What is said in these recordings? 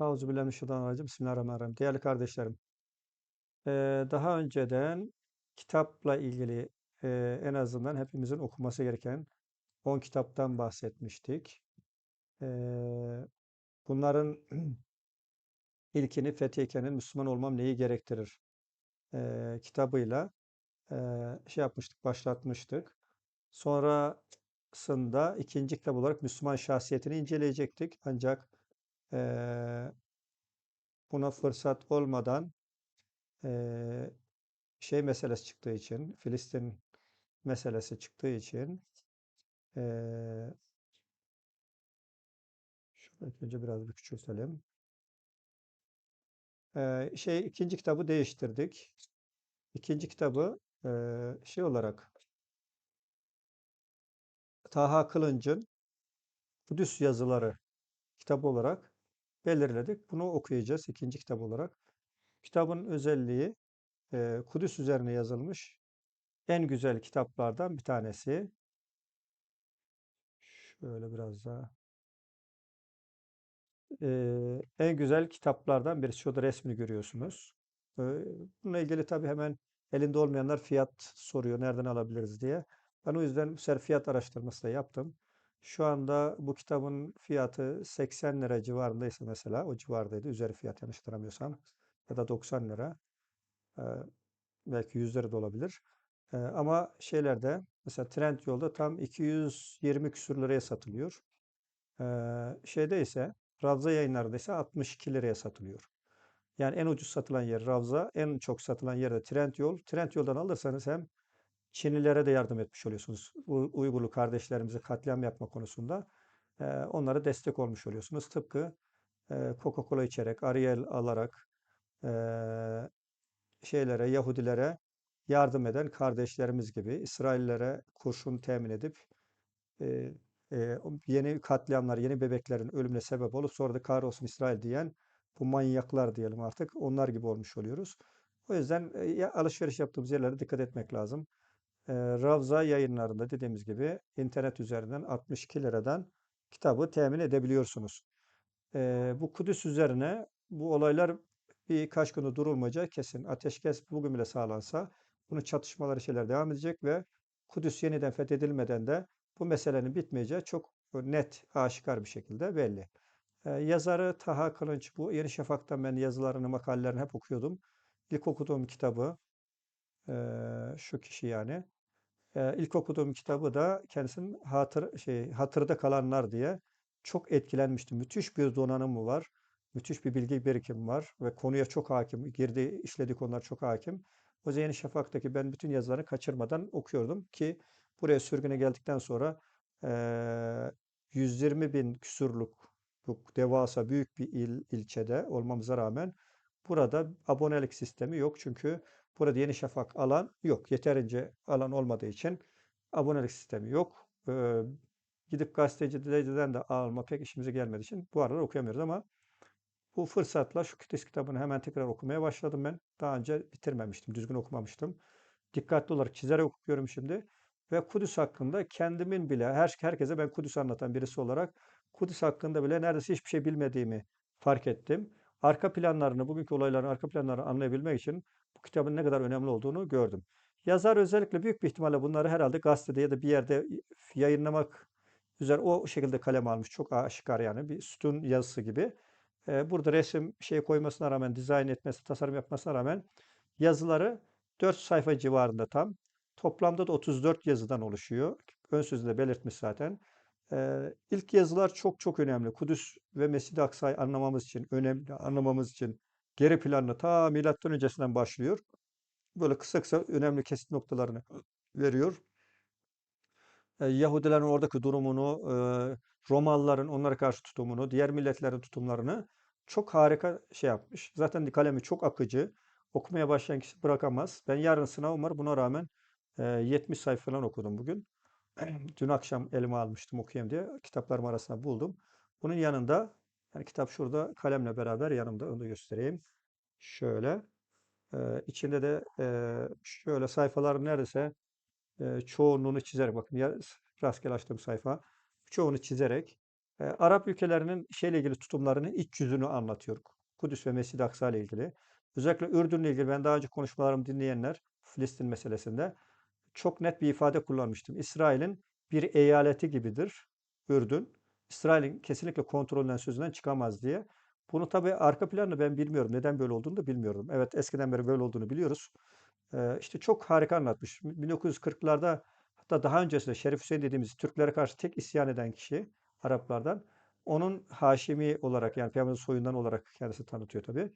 Euzubillahimineşşeytanirracim. Bismillahirrahmanirrahim. Değerli kardeşlerim, daha önceden kitapla ilgili en azından hepimizin okuması gereken 10 kitaptan bahsetmiştik. Bunların ilkini Fethiye'nin Müslüman olmam neyi gerektirir kitabıyla şey yapmıştık, başlatmıştık. Sonrasında ikinci kitap olarak Müslüman şahsiyetini inceleyecektik. Ancak eee, buna fırsat olmadan eee, şey meselesi çıktığı için, Filistin meselesi çıktığı için eee şunu önce biraz bir küçültelim. Eee, şey ikinci kitabı değiştirdik. İkinci kitabı eee, şey olarak Taha Kılınç'ın Kudüs yazıları kitabı olarak belirledik. Bunu okuyacağız ikinci kitap olarak. Kitabın özelliği Kudüs üzerine yazılmış en güzel kitaplardan bir tanesi. Şöyle biraz daha. En güzel kitaplardan birisi. Şurada resmini görüyorsunuz. Eee, bununla ilgili tabii hemen elinde olmayanlar fiyat soruyor. Nereden alabiliriz diye. Ben o yüzden bu sefer fiyat araştırması da yaptım. Şu anda bu kitabın fiyatı 80 lira civarındaysa mesela o civardaydı. Üzeri fiyat yanlış hatırlamıyorsam. Ya da 90 lira. Belki 100 lira da olabilir. Ama şeylerde mesela Trendyol'da tam 220 küsur liraya satılıyor. Şeyde ise Ravza yayınlarında ise 62 liraya satılıyor. Yani en ucuz satılan yer Ravza, en çok satılan yer de Trendyol. Trendyol'dan alırsanız hem Çinlilere de yardım etmiş oluyorsunuz. U- Uygurlu kardeşlerimize katliam yapma konusunda eee, onlara destek olmuş oluyorsunuz. Tıpkı eee, Coca-Cola içerek, Ariel alarak eee, şeylere, Yahudilere yardım eden kardeşlerimiz gibi İsraillere kurşun temin edip e, e, yeni katliamlar, yeni bebeklerin ölümüne sebep olup sonra da kahrolsun İsrail diyen bu manyaklar diyelim artık onlar gibi olmuş oluyoruz. O yüzden e, alışveriş yaptığımız yerlere dikkat etmek lazım. Ravza yayınlarında dediğimiz gibi internet üzerinden 62 liradan kitabı temin edebiliyorsunuz. Bu Kudüs üzerine bu olaylar birkaç günü durulmayacak kesin. Ateşkes bugün bile sağlansa bunun çatışmaları şeyler devam edecek ve Kudüs yeniden fethedilmeden de bu meselenin bitmeyeceği çok net, aşikar bir şekilde belli. Yazarı Taha Kılınç bu. Yeni Şafak'tan ben yazılarını, makalelerini hep okuyordum. İlk okuduğum kitabı şu kişi yani. Eee, ilk okuduğum kitabı da kendisinin hatır, şey, hatırda kalanlar diye çok etkilenmiştim. Müthiş bir donanımı var. Müthiş bir bilgi birikimi var ve konuya çok hakim. Girdiği, işlediği konular çok hakim. O Yeni Şafak'taki ben bütün yazılarını kaçırmadan okuyordum ki buraya sürgüne geldikten sonra eee 120 bin küsurluk bu devasa büyük bir il, ilçede olmamıza rağmen burada abonelik sistemi yok. Çünkü burada Yeni Şafak alan yok. Yeterince alan olmadığı için abonelik sistemi yok. Eee, gidip gazeteciden de alma pek işimize gelmediği için bu aralar okuyamıyoruz ama bu fırsatla şu Kütüs kitabını hemen tekrar okumaya başladım ben. Daha önce bitirmemiştim, düzgün okumamıştım. Dikkatli olarak çizerek okuyorum şimdi. Ve Kudüs hakkında kendimin bile, her, herkese ben Kudüs anlatan birisi olarak Kudüs hakkında bile neredeyse hiçbir şey bilmediğimi fark ettim. Arka planlarını, bugünkü olayların arka planlarını anlayabilmek için bu kitabın ne kadar önemli olduğunu gördüm. Yazar özellikle büyük bir ihtimalle bunları herhalde gazetede ya da bir yerde yayınlamak üzere o şekilde kaleme almış. Çok aşikar yani bir sütun yazısı gibi. Burada resim şey koymasına rağmen, dizayn etmesi, tasarım yapmasına rağmen yazıları 4 sayfa civarında tam. Toplamda da 34 yazıdan oluşuyor. Ön sözünde belirtmiş zaten. Ee, ilk yazılar çok çok önemli. Kudüs ve Mescid-i Aksa'yı anlamamız için, önemli anlamamız için geri planlı ta milattan öncesinden başlıyor. Böyle kısa kısa önemli kesit noktalarını veriyor. Ee, Yahudilerin oradaki durumunu, e, Romalıların onlara karşı tutumunu, diğer milletlerin tutumlarını çok harika şey yapmış. Zaten kalemi çok akıcı. Okumaya başlayan kişi bırakamaz. Ben yarın sınavım var. Buna rağmen e, 70 sayfa falan okudum bugün. Dün akşam elime almıştım okuyayım diye. Kitaplarım arasında buldum. Bunun yanında, yani kitap şurada kalemle beraber yanımda onu göstereyim. Şöyle. E, içinde de e, şöyle sayfaların neredeyse e, çoğunluğunu çizerek bakın ya rastgele açtığım sayfa çoğunu çizerek E, Arap ülkelerinin şeyle ilgili tutumlarını, iç yüzünü anlatıyor. Kudüs ve Mescid-i Aksa ile ilgili. Özellikle Ürdün'le ilgili ben daha önce konuşmalarımı dinleyenler Filistin meselesinde çok net bir ifade kullanmıştım. İsrail'in bir eyaleti gibidir Ürdün. İsrail'in kesinlikle kontrolünden sözünden çıkamaz diye. Bunu tabii arka planını ben bilmiyorum. Neden böyle olduğunu da bilmiyorum. Evet eskiden beri böyle olduğunu biliyoruz. Ee, işte çok harika anlatmış. 1940'larda hatta daha öncesinde Şerif Hüseyin dediğimiz Türklere karşı tek isyan eden kişi Araplardan. Onun Haşimi olarak yani Peygamberin soyundan olarak kendisi tanıtıyor tabii.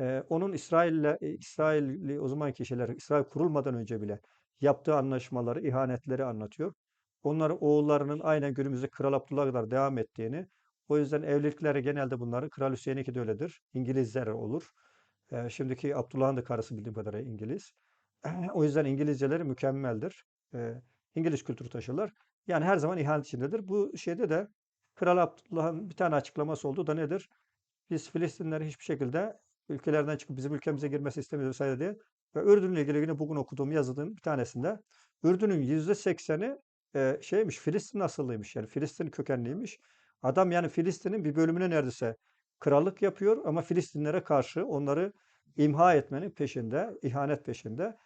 Ee, onun İsrail'le İsrailli o zamanki şeyler İsrail kurulmadan önce bile yaptığı anlaşmaları, ihanetleri anlatıyor. Onların oğullarının aynen günümüzde Kral Abdullah'a kadar devam ettiğini, o yüzden evlilikleri genelde bunların Kral Hüseyin'inki de öyledir. İngilizler olur. Ee, şimdiki Abdullah'ın da karısı bildiğim kadarıyla İngiliz. O yüzden İngilizceleri mükemmeldir. Ee, İngiliz kültürü taşırlar. Yani her zaman ihanet içindedir. Bu şeyde de Kral Abdullah'ın bir tane açıklaması oldu da nedir? Biz Filistinleri hiçbir şekilde ülkelerden çıkıp bizim ülkemize girmesi istemiyoruz vesaire diye. Ve Ürdün'le ilgili yine bugün okuduğum yazının bir tanesinde Ürdün'ün yüzde sekseni şeymiş Filistin asıllıymış yani Filistin kökenliymiş. Adam yani Filistin'in bir bölümüne neredeyse krallık yapıyor ama Filistinlere karşı onları imha etmenin peşinde, ihanet peşinde.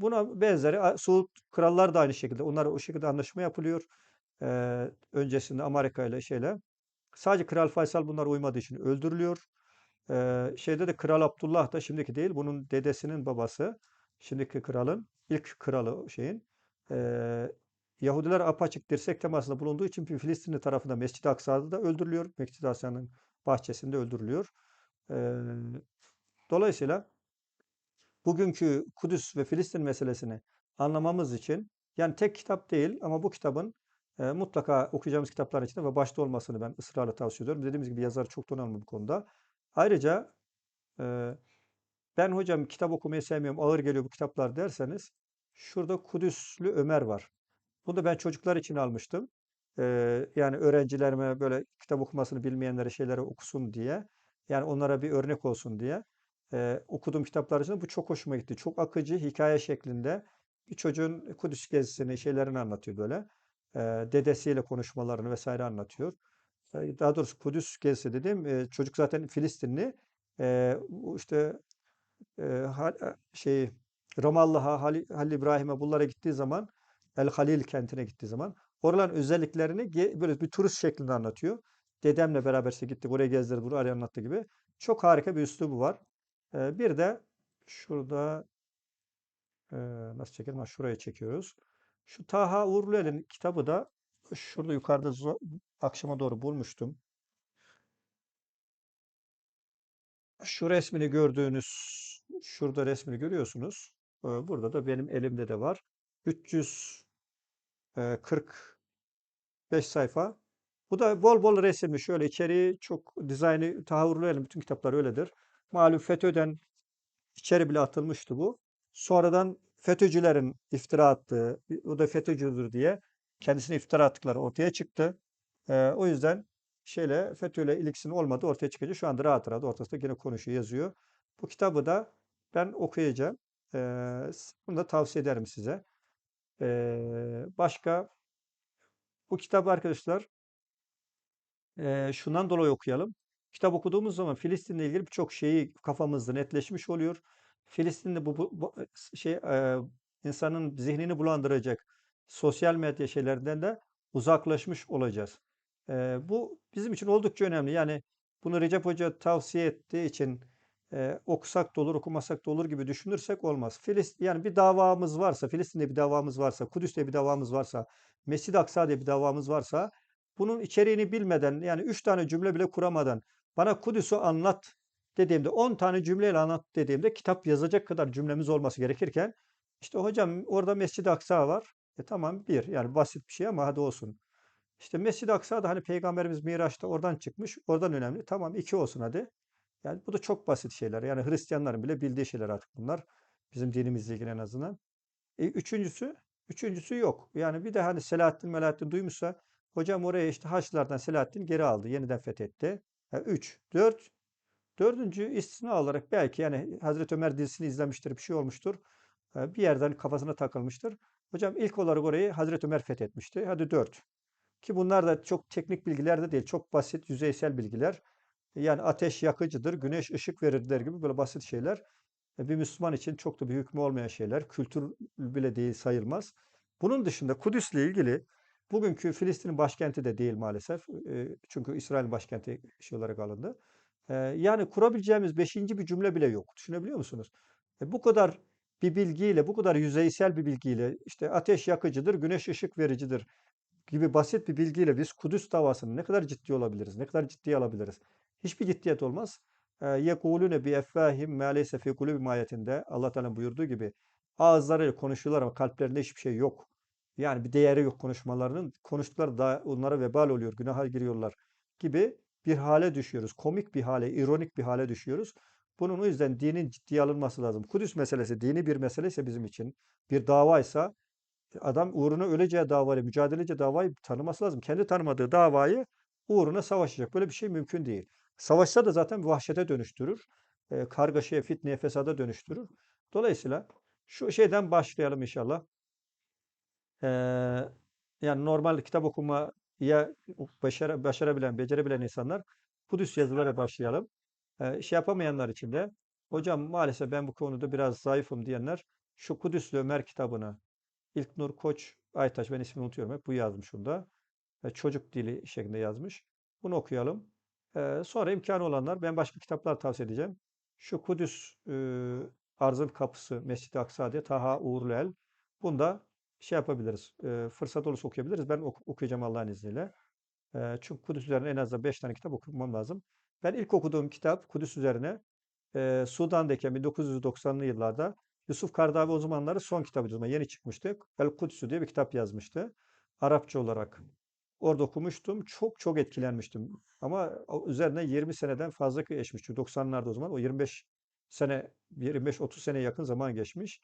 Buna benzeri Suud krallar da aynı şekilde. Onlar o şekilde anlaşma yapılıyor. Öncesinde Amerika ile şeyle. Sadece Kral Faysal bunlara uymadığı için öldürülüyor. Şeyde de Kral Abdullah da şimdiki değil, bunun dedesinin babası, şimdiki kralın, ilk kralı şeyin. Yahudiler apaçık dirsek temasında bulunduğu için Filistinli tarafında Mescid-i Aksa'da da öldürülüyor. Mescid-i Aksa'nın bahçesinde öldürülüyor. Dolayısıyla bugünkü Kudüs ve Filistin meselesini anlamamız için yani tek kitap değil ama bu kitabın mutlaka okuyacağımız kitaplar içinde ve başta olmasını ben ısrarla tavsiye ediyorum. Dediğimiz gibi yazar çok donanımlı bu konuda. Ayrıca ben hocam kitap okumayı sevmiyorum, ağır geliyor bu kitaplar derseniz şurada Kudüslü Ömer var. Bunu da ben çocuklar için almıştım. Yani öğrencilerime böyle kitap okumasını bilmeyenlere şeyleri okusun diye. Yani onlara bir örnek olsun diye. Okuduğum kitaplar içinde bu çok hoşuma gitti. Çok akıcı, hikaye şeklinde bir çocuğun Kudüs gezisini, şeylerini anlatıyor böyle. Dedesiyle konuşmalarını vesaire anlatıyor. Daha doğrusu Kudüs gezisi dediğim e, çocuk zaten Filistinli. İşte şey Ramallah'a, Halil, Halil İbrahim'e bunlara gittiği zaman El Halil kentine gittiği zaman oraların özelliklerini böyle bir turist şeklinde anlatıyor. Dedemle beraber işte gittik oraya gezdirdi, burayı anlattı gibi. Çok harika bir üslubu var. E, bir de şurada e, nasıl çekelim? Ha, şuraya çekiyoruz. Şu Taha Uğurluel'in kitabı da şurada yukarıda akşama doğru bulmuştum. Şu resmini gördüğünüz, şurada resmini görüyorsunuz. Ee, Burada da benim elimde de var. 345 sayfa. Bu da bol bol resimli. Şöyle içeriği çok dizaynı, tahavvurlu. Bütün kitaplar öyledir. Malum FETÖ'den içeri bile atılmıştı bu. Sonradan FETÖ'cülerin iftira attığı, o da FETÖ'cüdür diye kendisine iftira attıkları ortaya çıktı. Ee, o yüzden şeyle FETÖ'yle ilgisinin olmadığı ortaya çıkınca şu anda rahat rahat ortasında yine konuşuyor, yazıyor. Bu kitabı da ben okuyacağım. Ee, bunu da tavsiye ederim size. Başka bu kitabı arkadaşlar şundan dolayı okuyalım. Kitap okuduğumuz zaman Filistin'le ilgili birçok şeyi kafamızda netleşmiş oluyor. Filistin'de bu, bu, bu şey insanın zihnini bulandıracak sosyal medya şeylerinden de uzaklaşmış olacağız. Bu bizim için oldukça önemli. Yani bunu Recep Hoca tavsiye ettiği için eee, okusak da olur, okumasak da olur gibi düşünürsek olmaz. Filistin yani bir davamız varsa, Filistin'de bir davamız varsa, Kudüs'te bir davamız varsa, Mescid-i Aksa'da bir davamız varsa bunun içeriğini bilmeden yani 3 tane cümle bile kuramadan bana Kudüs'ü anlat dediğimde 10 tane cümleyle anlat dediğimde kitap yazacak kadar cümlemiz olması gerekirken işte hocam orada Mescid-i Aksa var. E tamam bir yani basit bir şey ama hadi olsun. İşte Mescid-i Aksa da hani Peygamberimiz Miraç'ta oradan çıkmış. Oradan önemli. Tamam iki olsun hadi. Yani bu da çok basit şeyler. Yani Hristiyanların bile bildiği şeyler artık bunlar. Bizim dinimizle ilgili en azından. E, üçüncüsü, üçüncüsü yok. Yani bir de hani Selahattin Melahattin duymuşsa hocam oraya işte Haçlılardan Selahattin geri aldı. Yeniden fethetti. 3, 4. Dördüncü istisna olarak belki yani Hazreti Ömer dizisini izlemiştir, bir şey olmuştur. Bir yerden kafasına takılmıştır. Hocam ilk olarak orayı Hazreti Ömer fethetmişti. Hadi 4. Ki bunlar da çok teknik bilgiler de değil. Çok basit, yüzeysel bilgiler. Yani ateş yakıcıdır, güneş ışık verir der gibi böyle basit şeyler. E, Bir Müslüman için çok da bir hükmü olmayan şeyler. Kültür bile değil sayılmaz. Bunun dışında Kudüs'le ilgili bugünkü Filistin'in başkenti de değil maalesef. E, Çünkü İsrail başkenti şey olarak alındı. E, Yani kurabileceğimiz beşinci bir cümle bile yok. Düşünebiliyor musunuz? Bu kadar bir bilgiyle, bu kadar yüzeysel bir bilgiyle işte ateş yakıcıdır, güneş ışık vericidir gibi basit bir bilgiyle biz Kudüs davasını ne kadar ciddi olabiliriz, ne kadar ciddiye alabiliriz? Hiçbir ciddiyet olmaz. Yekulune bi effahim ma leyse fi kulubim ayetinde Allah Teala buyurduğu gibi ağızları konuşuyorlar ama kalplerinde hiçbir şey yok. Yani bir değeri yok konuşmalarının. Konuştukları da onlara vebal oluyor, günaha giriyorlar gibi bir hale düşüyoruz. Komik bir hale, ironik bir hale düşüyoruz. Bunun o yüzden dinin ciddiye alınması lazım. Kudüs meselesi dini bir meseleyse bizim için, bir davaysa adam uğruna öleceği davayı, mücadelece davayı tanıması lazım. Kendi tanımadığı davayı uğruna savaşacak. Böyle bir şey mümkün değil. Savaşsa da zaten vahşete dönüştürür. E, kargaşaya, fitneye, fesada dönüştürür. Dolayısıyla şu şeyden başlayalım inşallah. Ee, yani normal kitap okumaya başara, başarabilen, becerebilen insanlar Kudüs yazılara başlayalım. Ee, şey yapamayanlar için de hocam maalesef ben bu konuda biraz zayıfım diyenler şu Kudüslü Ömer kitabını İlknur Koç Aytaç ben ismini unutuyorum hep bu yazmış onda. Çocuk dili şeklinde yazmış. Bunu okuyalım. Sonra imkanı olanlar ben başka kitaplar tavsiye edeceğim. Şu Kudüs Arzın Kapısı Mescid-i Aksa diye Taha Uğurlu El. Bunda şey yapabiliriz. Fırsat olursa okuyabiliriz. Ben ok- okuyacağım Allah'ın izniyle. Çünkü Kudüs üzerine en az 5 tane kitap okumam lazım. Ben ilk okuduğum kitap Kudüs üzerine e, Sudan'dayken 1990'lı yıllarda Yusuf Kardavi o zamanları son zaman Yeni çıkmıştı. El Kudüs'ü diye bir kitap yazmıştı. Arapça olarak. Orada okumuştum. Çok çok etkilenmiştim. Ama üzerine 20 seneden fazla geçmiş. Çünkü 90'larda o zaman o 25 sene 25-30 sene yakın zaman geçmiş.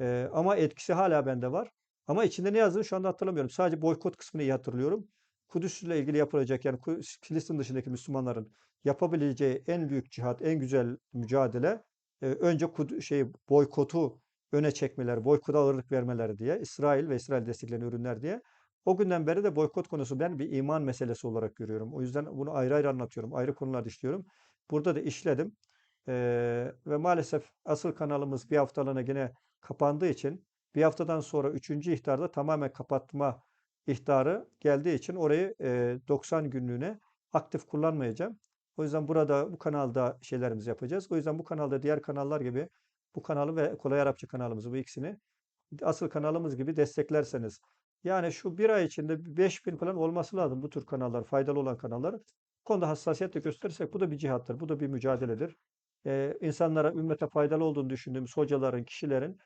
Ee, ama etkisi hala bende var. Ama içinde ne yazdığını şu anda hatırlamıyorum. Sadece boykot kısmını iyi hatırlıyorum. Kudüs'le ilgili yapılacak yani Kudüs- Filistin dışındaki Müslümanların yapabileceği en büyük cihat, en güzel mücadele e, önce Kud- şey boykotu öne çekmeler, boykota ağırlık vermeler diye, İsrail ve İsrail destekleyen ürünler diye. O günden beri de boykot konusu ben bir iman meselesi olarak görüyorum. O yüzden bunu ayrı ayrı anlatıyorum, ayrı konularda işliyorum. Burada da işledim. Ee, ve maalesef asıl kanalımız bir haftalığına yine kapandığı için bir haftadan sonra üçüncü ihtarda tamamen kapatma ihtarı geldiği için orayı e, 90 günlüğüne aktif kullanmayacağım. O yüzden burada bu kanalda şeylerimizi yapacağız. O yüzden bu kanalda diğer kanallar gibi bu kanalı ve Kolay Arapça kanalımızı bu ikisini asıl kanalımız gibi desteklerseniz yani şu bir ay içinde 5000 falan olması lazım bu tür kanallar, faydalı olan kanallar. Bu konuda hassasiyetle gösterirsek bu da bir cihattır, bu da bir mücadeledir. Ee, insanlara, ümmete faydalı olduğunu düşündüğümüz hocaların, kişilerin,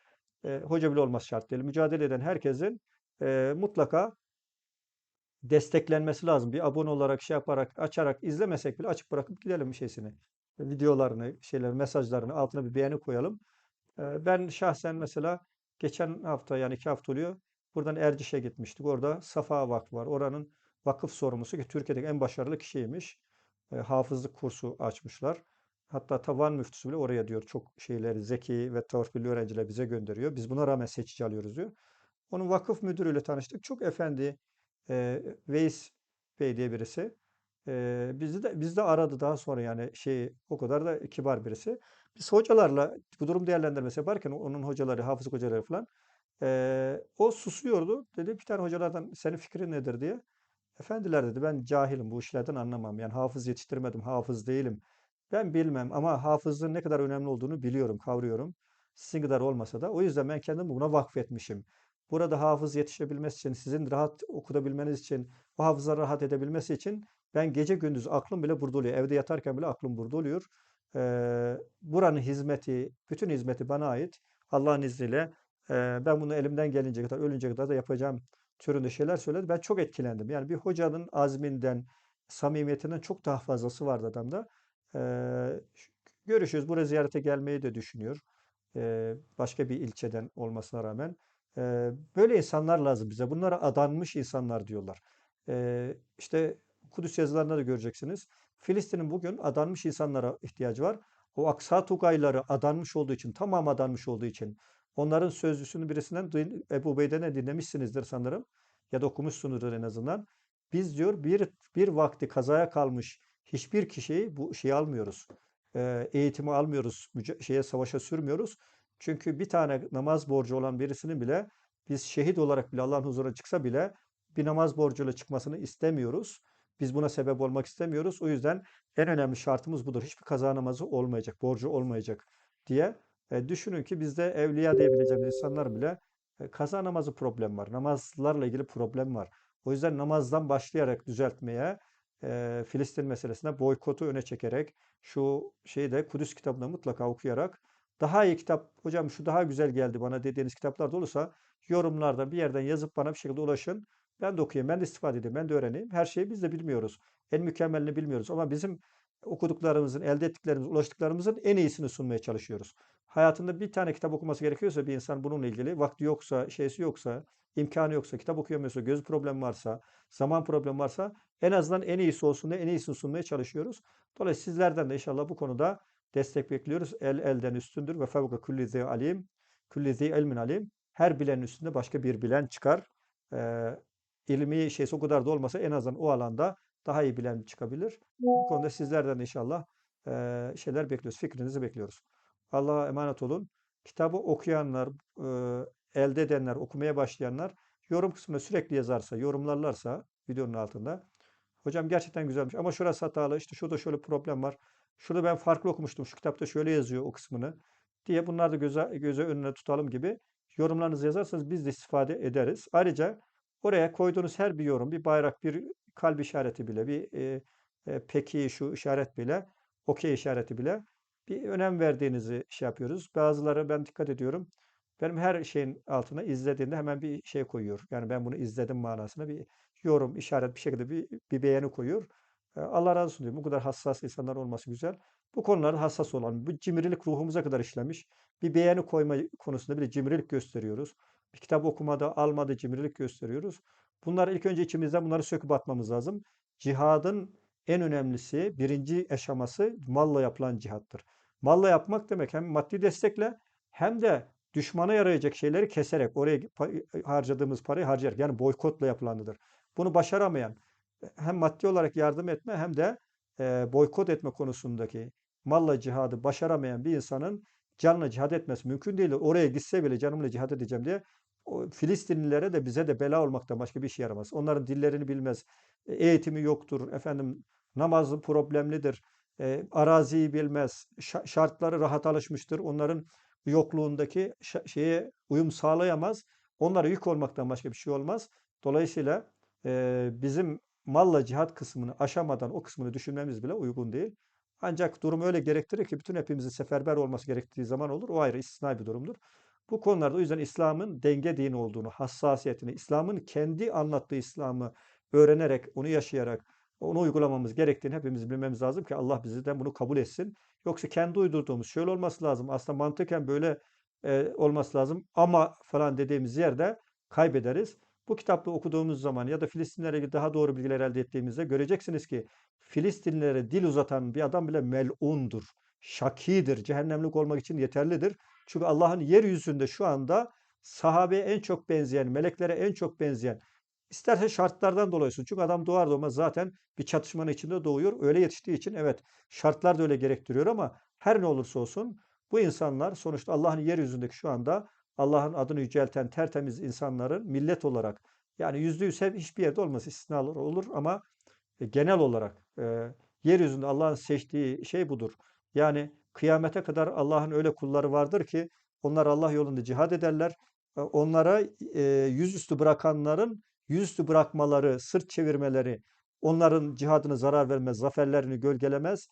e, hoca bile olması şart değil, mücadele eden herkesin e, mutlaka desteklenmesi lazım. Bir abone olarak, şey yaparak, açarak, izlemesek bile açıp bırakıp gidelim bir şeysini. Videolarını, şeyler, mesajlarını altına bir beğeni koyalım. Ben şahsen mesela geçen hafta yani iki hafta oluyor. Buradan Erciş'e gitmiştik. Orada Safa Vakfı var. Oranın vakıf sorumlusu ki Türkiye'deki en başarılı kişiymiş. E, hafızlık kursu açmışlar. Hatta tavan müftüsü bile oraya diyor çok şeyleri zeki ve torpilli öğrenciler bize gönderiyor. Biz buna rağmen seçici alıyoruz diyor. Onun vakıf müdürüyle tanıştık. Çok efendi e, Veys Bey diye birisi. E, bizi de bizi de aradı daha sonra yani şey o kadar da kibar birisi. Biz hocalarla bu durum değerlendirmesi yaparken onun hocaları, hafızlık hocaları falan eee, o susuyordu. Dedi bir tane hocalardan senin fikrin nedir diye. Efendiler dedi ben cahilim bu işlerden anlamam. Yani hafız yetiştirmedim, hafız değilim. Ben bilmem ama hafızlığın ne kadar önemli olduğunu biliyorum, kavruyorum. Sizin kadar olmasa da. O yüzden ben kendimi buna vakfetmişim. Burada hafız yetişebilmesi için, sizin rahat okutabilmeniz için, o hafızlar rahat edebilmesi için ben gece gündüz aklım bile burada oluyor. Evde yatarken bile aklım burada oluyor. Eee, buranın hizmeti, bütün hizmeti bana ait. Allah'ın izniyle ben bunu elimden gelince kadar, ölünce kadar da yapacağım türünde şeyler söyledi. Ben çok etkilendim. Yani bir hocanın azminden, samimiyetinden çok daha fazlası vardı adamda. Ş- görüşürüz. Buraya ziyarete gelmeyi de düşünüyor. Başka bir ilçeden olmasına rağmen. Böyle insanlar lazım bize. Bunlara adanmış insanlar diyorlar. Eee işte Kudüs yazılarında da göreceksiniz. Filistin'in bugün adanmış insanlara ihtiyacı var. O Aksa Tugayları adanmış olduğu için, tamam adanmış olduğu için onların sözlüsünü birisinden Ebu Beyden'e dinlemişsinizdir sanırım. Ya da okumuşsunuzdur en azından. Biz diyor bir bir vakti kazaya kalmış hiçbir kişiyi bu şeyi almıyoruz. Eğitimi almıyoruz. şeye savaşa sürmüyoruz. Çünkü bir tane namaz borcu olan birisinin bile biz şehit olarak bile Allah'ın huzuruna çıksa bile bir namaz borcuyla çıkmasını istemiyoruz. Biz buna sebep olmak istemiyoruz. O yüzden en önemli şartımız budur. Hiçbir kaza namazı olmayacak, borcu olmayacak diye. E, düşünün ki bizde evliya diyebileceğimiz insanlar bile e, kaza namazı problem var. Namazlarla ilgili problem var. O yüzden namazdan başlayarak düzeltmeye, e, Filistin meselesine boykotu öne çekerek, şu şeyde Kudüs kitabını mutlaka okuyarak, daha iyi kitap, hocam şu daha güzel geldi bana dediğiniz kitaplar da olursa yorumlarda bir yerden yazıp bana bir şekilde ulaşın. Ben de okuyayım, ben de istifade edeyim, ben de öğreneyim. Her şeyi biz de bilmiyoruz. En mükemmelini bilmiyoruz ama bizim okuduklarımızın, elde ettiklerimiz, ulaştıklarımızın en iyisini sunmaya çalışıyoruz. Hayatında bir tane kitap okuması gerekiyorsa bir insan bununla ilgili vakti yoksa, şeysi yoksa, imkanı yoksa, kitap okuyamıyorsa, göz problemi varsa, zaman problemi varsa en azından en iyisi olsun diye en iyisini sunmaya çalışıyoruz. Dolayısıyla sizlerden de inşallah bu konuda destek bekliyoruz. El elden üstündür ve fevke kulli zi alim, kulli zi ilmin alim. Her bilenin üstünde başka bir bilen çıkar. Ee, ilmi şeysi o kadar da olmasa en azından o alanda daha iyi bilen çıkabilir. Bu konuda sizlerden de inşallah eee, şeyler bekliyoruz. Fikrinizi bekliyoruz. Allah'a emanet olun. Kitabı okuyanlar, elde edenler, okumaya başlayanlar yorum kısmına sürekli yazarsa, yorumlarlarsa videonun altında. Hocam gerçekten güzelmiş ama şurası hatalı, işte şurada şöyle problem var. Şurada ben farklı okumuştum, şu kitapta şöyle yazıyor o kısmını diye bunları da göze, göze önüne tutalım gibi yorumlarınızı yazarsanız biz de istifade ederiz. Ayrıca oraya koyduğunuz her bir yorum, bir bayrak, bir kalp işareti bile, bir e, e, peki şu işaret bile, okey işareti bile bir önem verdiğinizi şey yapıyoruz. Bazıları ben dikkat ediyorum. Benim her şeyin altına izlediğinde hemen bir şey koyuyor. Yani ben bunu izledim manasına bir yorum, işaret bir şekilde bir, bir beğeni koyuyor. E, Allah razı olsun diyorum. Bu kadar hassas insanlar olması güzel. Bu konularda hassas olan, bu cimrilik ruhumuza kadar işlemiş. Bir beğeni koyma konusunda bile cimrilik gösteriyoruz. Bir kitap okumada, almada cimrilik gösteriyoruz. Bunları ilk önce içimizden bunları söküp atmamız lazım. Cihadın en önemlisi, birinci aşaması malla yapılan cihattır. Malla yapmak demek hem maddi destekle hem de düşmana yarayacak şeyleri keserek, oraya harcadığımız parayı harcayarak yani boykotla yapılanıdır. Bunu başaramayan hem maddi olarak yardım etme hem de e, boykot etme konusundaki malla cihadı başaramayan bir insanın canla cihad etmesi mümkün değil. Oraya gitse bile canımla cihad edeceğim diye o Filistinlilere de bize de bela olmaktan başka bir şey yaramaz. Onların dillerini bilmez. E, Eğitimi yoktur. Efendim namazı problemlidir. E, araziyi bilmez. şa- şartları rahat alışmıştır. Onların yokluğundaki şeye uyum sağlayamaz. Onlara yük olmaktan başka bir şey olmaz. Dolayısıyla e, bizim malla cihat kısmını aşamadan o kısmını düşünmemiz bile uygun değil. Ancak durum öyle gerektirir ki bütün hepimizin seferber olması gerektiği zaman olur. O ayrı istisnai bir durumdur. Bu konularda o yüzden İslam'ın denge dini olduğunu, hassasiyetini, İslam'ın kendi anlattığı İslam'ı öğrenerek, onu yaşayarak, onu uygulamamız gerektiğini hepimiz bilmemiz lazım ki Allah bizden bunu kabul etsin. Yoksa kendi uydurduğumuz şöyle olması lazım. Aslında mantıken böyle e, olması lazım ama falan dediğimiz yerde kaybederiz. Bu kitapta okuduğumuz zaman ya da Filistinlere ilgili daha doğru bilgiler elde ettiğimizde göreceksiniz ki Filistinlilere dil uzatan bir adam bile melundur, şakidir, cehennemlik olmak için yeterlidir. Çünkü Allah'ın yeryüzünde şu anda sahabeye en çok benzeyen, meleklere en çok benzeyen, isterse şartlardan dolayı olsun. Çünkü adam doğar doğmaz zaten bir çatışmanın içinde doğuyor. Öyle yetiştiği için evet şartlar da öyle gerektiriyor ama her ne olursa olsun bu insanlar sonuçta Allah'ın yeryüzündeki şu anda Allah'ın adını yücelten tertemiz insanların millet olarak yani yüzde yüz hep hiçbir yerde olmaz istisnalar olur ama e, genel olarak e, yeryüzünde Allah'ın seçtiği şey budur. Yani kıyamete kadar Allah'ın öyle kulları vardır ki onlar Allah yolunda cihad ederler. E, Onlara e, yüzüstü bırakanların yüzüstü bırakmaları, sırt çevirmeleri, onların cihadına zarar vermez, zaferlerini gölgelemez.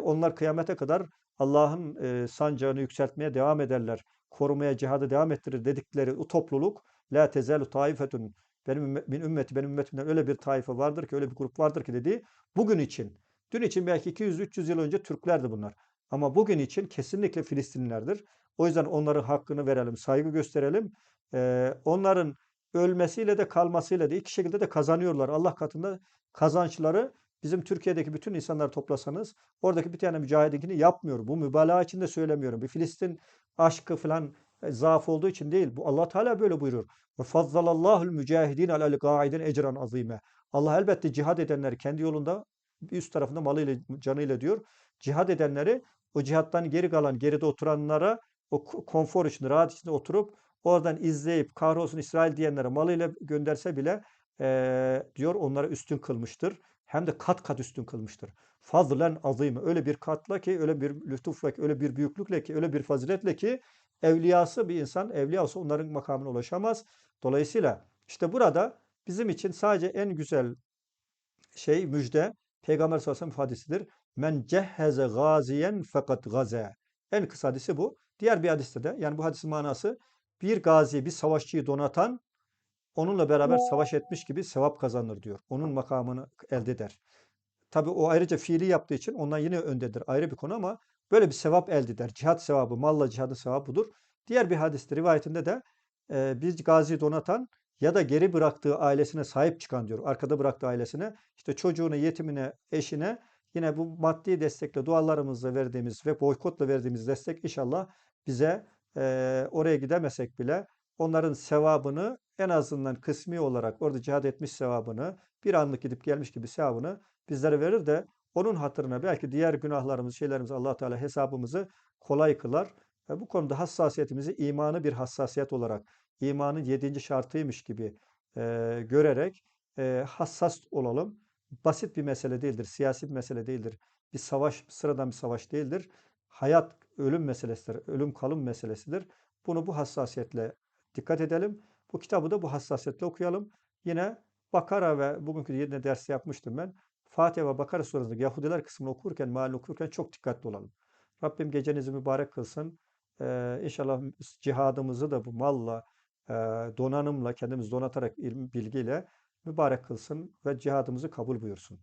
Onlar kıyamete kadar Allah'ın sancağını yükseltmeye devam ederler. Korumaya, cihadı devam ettirir dedikleri o topluluk la tezelu taifetun benim min ümmeti benim ümmetimden öyle bir taife vardır ki öyle bir grup vardır ki dediği bugün için. Dün için belki 200-300 yıl önce Türklerdi bunlar. Ama bugün için kesinlikle Filistinlilerdir. O yüzden onların hakkını verelim, saygı gösterelim. Ee, onların ölmesiyle de kalmasıyla da iki şekilde de kazanıyorlar. Allah katında kazançları bizim Türkiye'deki bütün insanları toplasanız oradaki bir tane mücahidekini yapmıyor. Bu mübalağa için de söylemiyorum. Bir Filistin aşkı falan e, zaaf olduğu için değil. Bu Allah Teala böyle buyurur. Ve fazzalallahu mücahidin alel gaidin ecran azime. Allah elbette cihad edenleri kendi yolunda üst tarafında malıyla canıyla diyor. Cihad edenleri o cihattan geri kalan geride oturanlara o konfor içinde rahat içinde oturup oradan izleyip kahrolsun İsrail diyenlere malıyla gönderse bile e, diyor onlara üstün kılmıştır. Hem de kat kat üstün kılmıştır. Fazlen azime öyle bir katla ki öyle bir lütufla ki öyle bir büyüklükle ki öyle bir faziletle ki evliyası bir insan evliya olsa onların makamına ulaşamaz. Dolayısıyla işte burada bizim için sadece en güzel şey müjde Peygamber sallallahu aleyhi ve sellem hadisidir. Men cehheze gaziyen fakat gaze. En kısa hadisi bu. Diğer bir hadiste de yani bu hadisin manası bir gazi, bir savaşçıyı donatan onunla beraber savaş etmiş gibi sevap kazanır diyor. Onun makamını elde eder. Tabi o ayrıca fiili yaptığı için ondan yine öndedir. Ayrı bir konu ama böyle bir sevap elde eder. Cihat sevabı, malla cihadın sevabı budur. Diğer bir hadiste rivayetinde de e, bir gazi donatan ya da geri bıraktığı ailesine sahip çıkan diyor. Arkada bıraktığı ailesine, işte çocuğuna, yetimine, eşine yine bu maddi destekle, dualarımızla verdiğimiz ve boykotla verdiğimiz destek inşallah bize e, oraya gidemesek bile onların sevabını en azından kısmi olarak orada cihad etmiş sevabını, bir anlık gidip gelmiş gibi sevabını bizlere verir de onun hatırına belki diğer günahlarımız, şeylerimiz Allah Teala hesabımızı kolay kılar. Ve bu konuda hassasiyetimizi imanı bir hassasiyet olarak, imanın yedinci şartıymış gibi e, görerek e, hassas olalım. Basit bir mesele değildir, siyasi bir mesele değildir. Bir savaş, sıradan bir savaş değildir. Hayat, ölüm meselesidir, ölüm kalım meselesidir. Bunu bu hassasiyetle dikkat edelim. Bu kitabı da bu hassasiyetle okuyalım. Yine Bakara ve bugünkü yine ders yapmıştım ben. Fatiha ve Bakara surasındaki Yahudiler kısmını okurken, mealini okurken çok dikkatli olalım. Rabbim gecenizi mübarek kılsın. Ee, inşallah cihadımızı da bu malla, e, donanımla, kendimizi donatarak, ilm, bilgiyle mübarek kılsın ve cihadımızı kabul buyursun.